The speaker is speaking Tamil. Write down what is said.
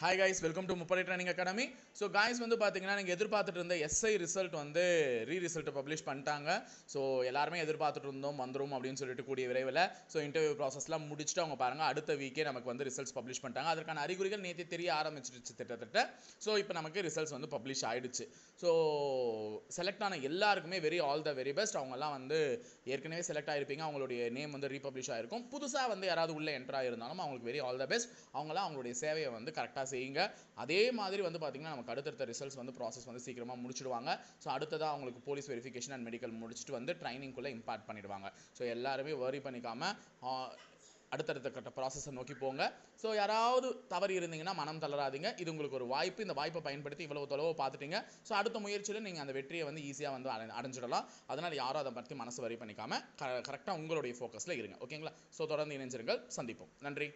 ஹாய் காய்ஸ் வெல்கம் டு முப்படை ட்ரைனிங் அகாடமி ஸோ காய்ஸ் வந்து பார்த்தீங்கன்னா நீங்கள் எதிர்பார்த்துட்டு இருந்த எஸ்ஐ ரிசல்ட் வந்து ரீ ரிசல்ட்டை பப்ளிஷ் பண்ணிட்டாங்க. ஸோ எல்லாருமே எதிர்பார்த்துட்டு இருந்தோம் வந்துரும் அப்படின்னு சொல்லிட்டு கூடிய விரைவில். ஸோ இன்டர்வியூ ப்ராசஸ்லாம் முடிச்சுட்டு அவங்க பாருங்கள் அடுத்த வீக்கே நமக்கு வந்து ரிசல்ட்ஸ் பப்ளிஷ் பண்ணிட்டாங்க. அதற்கான அறிகுறிகள் நேற்று தெரிய ஆரம்பிச்சிருச்சு திட்டத்தட்ட. ஸோ இப்போ நமக்கு ரிசல்ட்ஸ் வந்து பப்ளிஷ் ஆகிடுச்சு ஸோ செலக்ட் ஆன எல்லாருக்குமே very all the very best அவங்கெல்லாம் வந்து ஏற்கனவே செலக்ட் ஆகிருப்பீங்க அவங்களுடைய நேம் வந்து ரீபப்ளிஷ் ஆகிருக்கும் புதுசாக வந்து யாராவது உள்ளே என்ட்ராக இருந்தாலும் அவங்களுக்கு வெரி ஆல் த பெஸ்ட் அவங்களாம் அவங்களுடைய சேவையை வந்து கரெக்டாக செய்யுங்க. அதே மாதிரி வந்து பார்த்திங்கன்னா நமக்கு அடுத்தடுத்த ரிசல்ட்ஸ் வந்து ப்ராசஸ் வந்து சீக்கிரமாக முடிச்சிடுவாங்க. ஸோ அடுத்ததாக அவங்களுக்கு போலீஸ் வெரிஃபிகேஷன் அண்ட் மெடிக்கல் முடிச்சுட்டு வந்து ட்ரைனிங்குள்ளே இம்பார்ட் பண்ணிடுவாங்க. ஸோ எல்லாருமே வரி பண்ணிக்காமல் அடுத்தடுத்த கட்ட ப்ராசஸை நோக்கி போங்க. ஸோ யாராவது தவறு இருந்தீங்கன்னா மனம் தளராதீங்க. இது உங்களுக்கு ஒரு வாய்ப்பு. இந்த வாய்ப்பை பயன்படுத்தி இவ்வளவு தொலைவு பார்த்துட்டீங்க. ஸோ அடுத்த முயற்சியில் நீங்கள் அந்த வெற்றியை வந்து ஈஸியாக வந்து அடை- அடைஞ்சிடலாம். அதனால் யாரும் அதை பற்றி மனசு வரி பண்ணிக்காம கரெக்டாக உங்களுடைய ஃபோக்கஸில் இருங்க. ஓகேங்களா ஸோ தொடர்ந்து இணைஞ்சிருங்கள் சந்திப்போம். நன்றி.